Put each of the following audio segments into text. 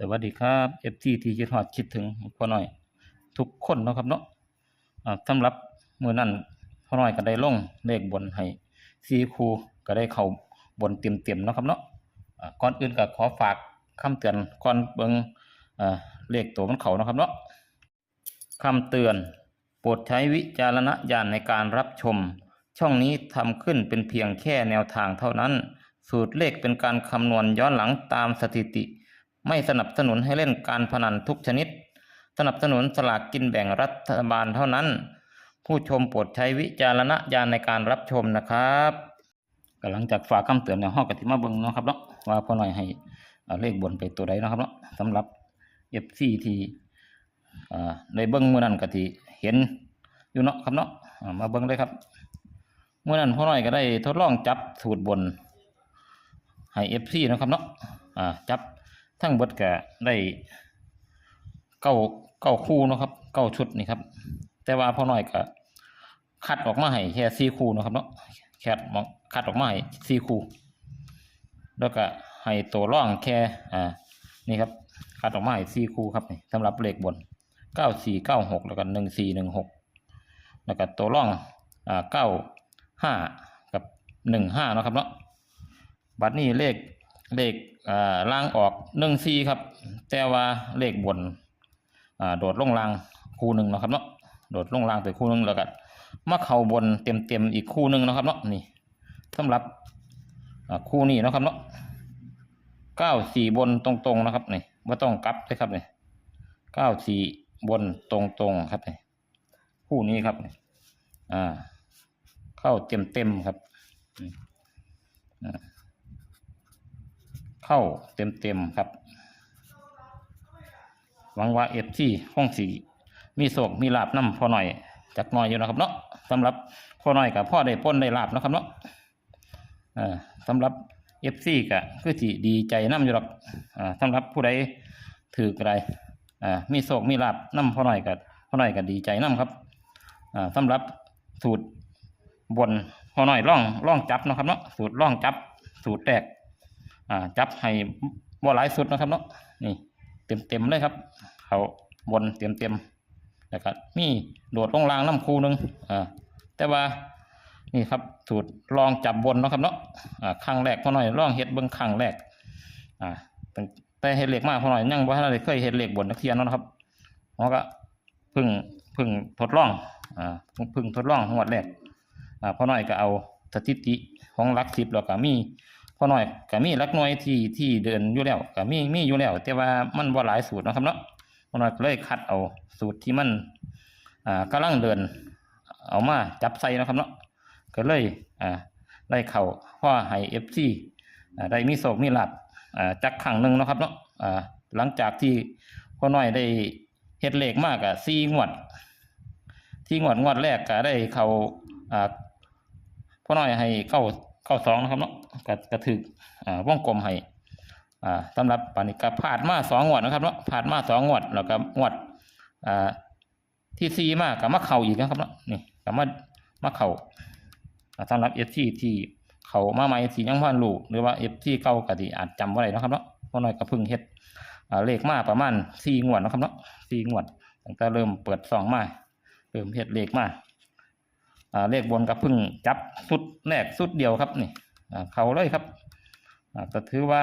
สวัสดีครับ FT ที่คิดฮอดคิดถึงพ่อน้อย ทุกคนนะครับเนาะสำหรับมื้อนั้นพ่อน้อยก็ได้ลงเลขบนให้4คู่ก็ได้เข้าบนเต็มๆเนะครับเนาะก่อนอื่นก็ขอฝากคำเตือนก่อนเบิงเลขตัวมันเขานะครับเนาะคำเตือน โปรดใช้วิจารณญาณในการรับชม ช่องนี้ทำขึ้นเป็นเพียงแค่แนวทางเท่านั้น สูตรเลขเป็นการคำนวณย้อนหลังตามสถิติ ไม่สนับสนุนให้เล่นการพนันทุกชนิด สนับสนุนสลากกินแบ่งรัฐบาลเท่านั้น ผู้ชมโปรดใช้วิจารณญาณในการรับชมนะครับก็หลังจากฝากคำเตือนในห้องกติมาเบิงเนาะครับเนาะว่าพ่อหน่อยให้เลขบนไปตัวใดนะครับเนาะสำหรับเอฟซีที่อ่าได้เบิ่งมื้อนั้นก็ที่เห็นอยู่เนาะครับเนาะมาเบิงเลยครับเมื่อนั้นพ่อหน่อยก็ได้ทดลองจับสูตรบนให้เอฟซีนะครับเนาะจับ ทั้งเบิดก็ได้เก้าเก้าคู่นะครับเก้าชุดนี่ครับ แต่ว่าพ่อน้อยก็คัดออกมาให้แค่สี่คู่นะครับเนาะแค่คัดออกมาให้สี่คู่ แล้วก็ให้ตัวร่องแค่อ่านี่ครับคัดออกมาให้สี่คู่ครับสำหรับเลขบนเก้าสี่เก้าหกแล้วก็หนึ่งสี่หนึ่งหกแล้วก็ตัวร่องอ่าเก้าห้ากับหนึ่งห้านะครับเนาะบัดนี้เลข เลขล่างออกหนึ่งซีครับ แต่ว่าเลขบนโดดลงล่างคู่หนึ่งนะครับเนาะโดดลงล่างไปคู่หนึ่งแล้วก็มาเข่าบนเต็มเต็มๆอีกคู่หนึ่งนะครับเนาะนี่สำหรับคู่นี้นะครับเนาะเก้าสี่บนตรงๆนะครับนี่ไม่ต้องกลับเลยครับนี่เก้าสี่บนตรงๆครับนี่คู่นี้ครับนี่อ่าเข้าเต็มเต็มๆครับอ่า เข้าเต็มเต็มๆครับ หวังว่าเอฟที่ห้องสีมีโศกมีลาบน้ำพอหน่อยจักหน่อยอยู่นะครับเนาะสำหรับพอหน่อยกับพ่อได้พ้นได้ลาบนะครับเนาะสำหรับเอฟซีก็คือสีดีใจน้ำอยู่หรอกสำหรับผู้ใดถือกระไดอ่ามีโศกมีลาบน้ำพอหน่อยกับพอหน่อยก็ดีใจน้ำครับสำหรับสูตรบนพอหน่อยล่องล่องจับนะครับเนาะสูตรล่องจับสูตรแรก อ่าจับให้บ่หลายสุดนะครับเนาะนี่เต็มเต็มๆเลยครับเขาบนเต็มเต็มๆแล้วก็มีโดดลงรางน้ำคูหนึงอ่าแต่ว่านี่ครับสูตรลองจับบนนะครับเนาะอ่าครั้งแรกพอหน่อยลองเฮ็ดเบิ่งครั้งแรกอ่าแต่เฮ็ดเหล็กมากพอหน่อยยังบ่ทันได้เคยเฮ็ดเหล็กบนนักเทียนนะครับเพราะก็เพิ่งเพิ่งทดลองอ่าเพิ่งพิ่งทดลองงวดแรกอ่าพอหน่อยก็เอาสถิติของลักสิบแล้วก็มี พอหน่อยก็มีหลักหน่วยที่ที่เดินอยู่แล้วก็มีมีอยู่แล้ว แต่ว่ามันบ่หลายสูตรนะครับเนาะพอหน่อยก็เลยคัดเอาสูตรที่มันอ่ากำลังเดิน เอามาจับใส่นะครับเนาะก็เลยอ่าได้เข้าพ่อให้เอฟซีได้มีโศกมีลาบอ่าจักครั้งหนึ่งนะครับเนาะอ่าหลังจากที่พ่อหน่อยได้เฮ็ดเหลขมากอะสี่งวด ที่งวดงวดแรกก็ได้เข้าอ่าพ่อน้อยให้เก้า เก้าสองนะครับเนาะกระกระถึกอ่าวงกลมให้อ่าสำหรับปานิกาพลาดมาสองงวดนะครับเนาะพลาดมาสองงวดแล้วก็งวดอ่าที่ซีมากกับมาเข่าอีกนะครับเนาะนี่กับมามาเข่าอ่าสำหรับเอฟซีที่เขามาใหม่ที่ยังพันลูหรือว่าเอฟซีเก่ากะทีอาจจำไว้ได้นะครับเนาะพ่อน้อยก็เพิ่งเฮ็ดเลขมาประมาณสี่งวดนะครับเนาะสี่งวดตั้งแต่เริ่มเปิดซองมาเริ่มเฮ็ดเลขมา เลขบนกับพึ่งจับสุดแรกสุดเดียวครับนี่เขาเลยครับก็ถือว่า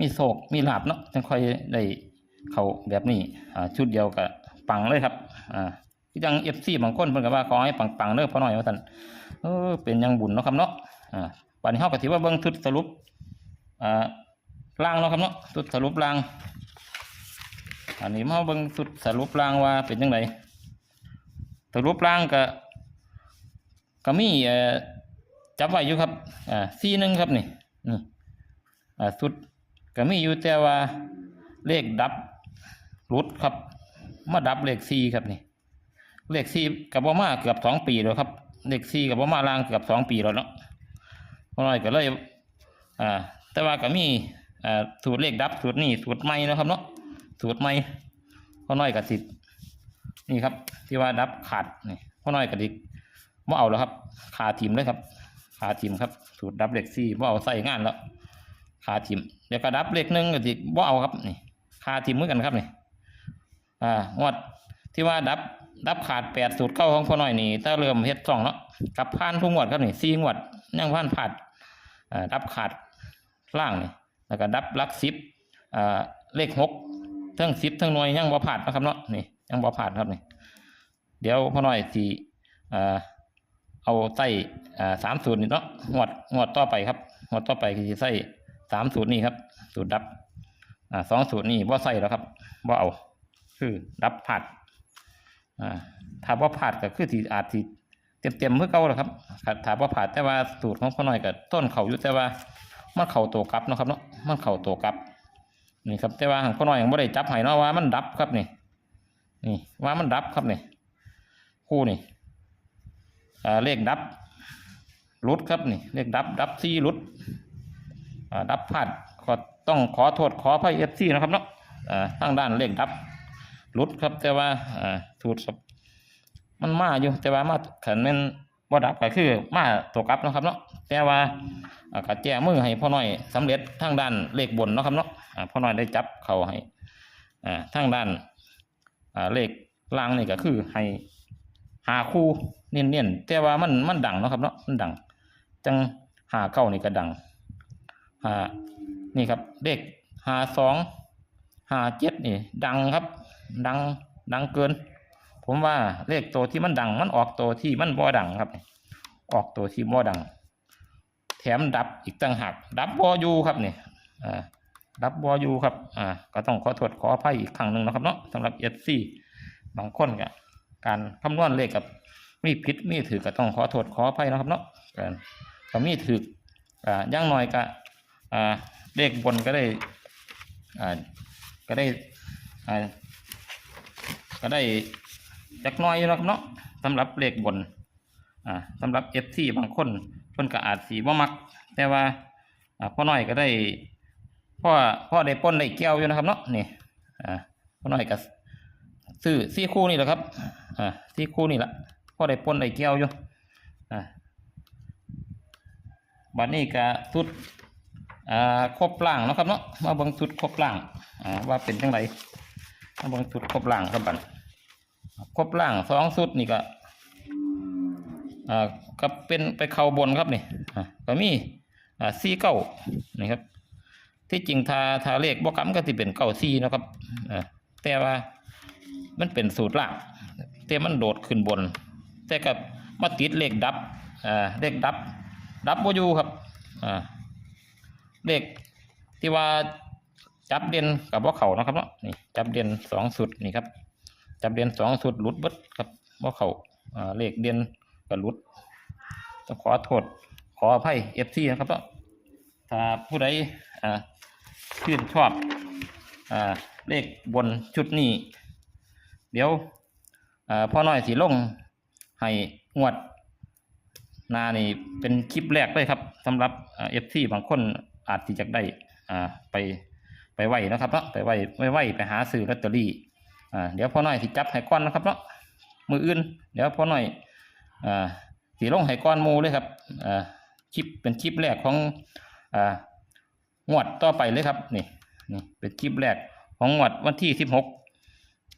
มีโศกมีหลาบเนาะจึงค่อยได้เขาแบบนี้ชุดเดียวกับปังเลยครับอ่าคือยังเอฟซีบางคนเพิ่นก็ว่าขอให้ปังๆเด้อพอหน่อยว่าท่านเออเป็นยังบุญเนาะครับเนาะอ่าวันนี้เฮาก็ถือว่าเบิ่งชุดสรุปอ่าล่างเนาะครับเนาะชุดสรุปล่าง อันนี้มาเบิ่งชุดสรุปล่างว่าเป็นจังได ตัวรูปร่างก็ก็มีเอ่อจับไว้อยู่ครับอ่าซีหนึ่งครับนี่นี่อ่าสุดก็มีอยู่แต่ว่าเลขดับรุดครับมาดับเลขซีครับนี่เลขซีกับว่ามาเกือบสองปีแล้วครับเลขซีกับว่ามาล่างเกือบสองปีแล้วเนาะพอน้อยก็เลยอ่าแต่ว่าก็มีอ่าสูตรเลขดับสูตรนี่สูตรใหม่นะครับเนาะสูตรใหม่พอน้อยก็สิ นี่ครับ ที่ว่าดับขาดนี่พ่อน้อยกระดิกว่เอาแล้วครับ ขาทีมเลยครับ ขาทีมครับสูตรดับเล็กซี่ว่เอาใส่งานแล้วขาทิมเดี๋ยวกระดับเลขหนึ่งก็สิบ่เอาครับนี่ขาทิมเหมือนกันครับนี่อ่างวดที่ว่าดับดับขาดแปดสูตรเก้าของพ่อน้อยนี่ถ้าเริ่มเฮ็ดสองเนาะกับผ่านทุกงวดครับนี่สี่งวดยังผ่านผ่านอ่าดับขาดล่างนี่แล้วก็ดับลักสิบอ่าเลขหกทั้งสิบทั้งหน่วยยังบ่ผ่านนะครับเนาะนี่ ยังบ่ผ่านครับนี่เดี๋ยวพ่อหน้อยสิเอาใส่อ่าสามสูตรนี่เนาะงวดงวดต่อไปครับงวดต่อไปคือสิใส่สามสูตรนี่ครับ สูตรดับสองสูตรนี่บ่ใส่แล้วครับบ่เอาคือดับผัดถ้าบ่ผัดก็คือที่อาจสิเต็มเต็มๆเพื่อเก่าแหละครับถ้าบ่ผัดแต่ว่าสูตรของพ่อหน้อยก็ต้นเขาอยู่แต่ว่ามันเข่าตัวกลับนะครับเนาะมันเข่าตัวกลับนี่ครับแต่ว่าของพ่อน้อยยังบ่ได้จับให้เนาะว่ามันดับครับนี่ นี่ว่ามันดับครับนี่คู่นี่เลขดับรุดครับนี่เลขดับดับซี่รุดดับพลาดก็ต้องขอโทษขอพระเอฟซีนะครับเนาะอ่าทางด้านเลขดับรุดครับ แต่ว่าอ่าสูตรมันมาอยู่แต่ว่ามาขันแมันบ่ดับก็คือมาตัวกลับนะครับเนาะแต่ว่าอ่าก็แจ้มือให้พ่อน้อยสำเร็จทางด้านเลขบนนะครับเนาะพ่อน้อยได้จับเขาให้อ่าทางด้าน อ่าเลขล่างนี่ก็คือให้หาคู่เน้นๆแต่ว่ามันมันดังเนาะครับเนาะมันดัง จังหาเก้านี่ก็ดังหานี่ครับเลขหาสองหาเจ็ดนี่ ดังครับ ดังดังเกิน ผมว่าเลขตัวที่มันดัง มันออกตัวที่มันบ่ดังครับ ออกตัวที่บ่ดัง แถมดับอีกต่างหากดับบ่อยู่ครับเนี่อ่า รับบอยู่ครับ อ่า ก็ต้องขอโทษขออภัยอีกครั้งหนึ่งนะครับเนาะสำหรับเอฟซีบางคนก็การคำนวณเลขกับมีผิดมีถือก็ต้องขอโทษขออภัยนะครับเนาะก็ก็มีถืออ่าย่างน้อยก็อ่าเลขบนก็ได้อ่าก็ได้อ่าก็ได้จักน้อยนะครับเนาะสำหรับเลขบนอ่าสำหรับเอฟซีบางคนเพิ่นก็อาจสีบ่มัก แต่ว่าอ่าพ่อน้อยก็ได้ พ่อพ่อได้ป้นได้แก้วอยู่นะครับเนาะนี่อ่าพ่อน้อยก็ซื้อซี่คู่นี่แหละครับอ่าซี่คู่นี่แหละพ่อได้ป้นได้แก้วอยู่อ่าบัดนี้ก็สุดอ่าครบล่างนะครับเนาะมาเบิ่งสุดครบล่างอ่าว่าเป็นจังไดมาเบิ่งสุดครบล่างครับบัดครบล่างสองสุดนี่ก็อ่าก็เป็นไปเข้าบนครับนี่อ่าก็มีอ่าซี่เก้านี่ครับ ที่จริงทาทาเลขบวกกรรมก็ที่เป็นเก้าซีนะครับแต่ว่ามันเป็นสูตรล่างแต่มันโดดขึ้นบน แต่กับมาติดเลขดับเลขดับ ดับโบอยูครับเลขที่ว่าจับเด่นกับว่าเขานะครับเนาะนี่จับเด่นสองสุดนี่ครับจับเด่นสองสุดหลุดเบิดครับว่าเขาอ่าเลขเด่นกับหลุดต้องขอโทษขออภัยเอฟซีนะครับเนาะถ้าผู้ใดอ่า ชื่นชอบอเลขบนชุดนี้ เดี๋ยวอพ่อน้อยสีลงให้งวดหนานี่เป็นคลิปแรกเลยครับสำหรับเอฟซีบางคนอาจที่จะได้ไปไปไหวนะครับเนาะไปไหวไปไหวไปหาซื้อลอตเตอรี่เดี๋ยวพ่อน้อยสิจับให้ก้อนนะครับเนาะมืออื่น เดี๋ยวพ่อน้อยอสีลงให้ก้อนมูเลยครับคลิปเป็นคลิปแรกของอ งวดต่อไปเลยครับ นี่นี่เป็นคลิปแรกของงวดวันที่สิบหก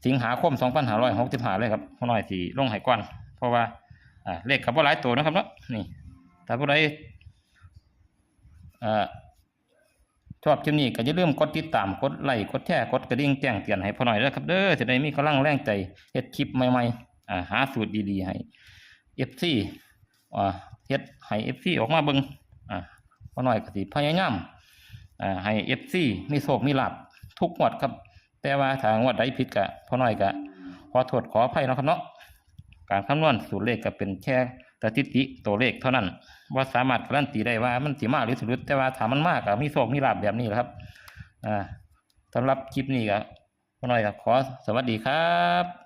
สิงหาคมสองพันห้าร้อยหกสิบห้าเลยครับพ่อน้อยสี่ลงไหก่อนเพราะว่าอ่าเลขกับว่าหลายตัวนะครับเนาะนี่ถ้าผู้ใดอ่าชอบคลิปนี้ก็อย่าลืมกดติดตามกดไลค์กดแชร์กดกระดิ่งแจ้งเตือนให้พ่อหน่อยด้วยครับเด้อจะได้มีกำลังแรงใจเฮ็ดคลิปใหม่ๆอ่าหาสูตรดีๆให้เอฟซีอ่าเฮ็ดให้เอฟซีออกมาเบิ่งอ่าพ่อหน่อยก็สิพยายามอ่า ให้เอฟซีมีโชคมีลาบทุกงวดครับ แต่ว่าถ้างวดใดผิดกะพอน้อยกะขอโทษขออภัยนะครับเนาะการคำนวณสูตรเลขก็เป็นแค่สถิติตัวเลขเท่านั้นว่าสามารถการันตีได้ว่ามันสิมากหรือสุดแต่ว่าถามมันมากก็มีโชคมีลาบแบบนี้ครับอ่าสำหรับคลิปนี้ก็พอน้อยก็ขอสวัสดีครับ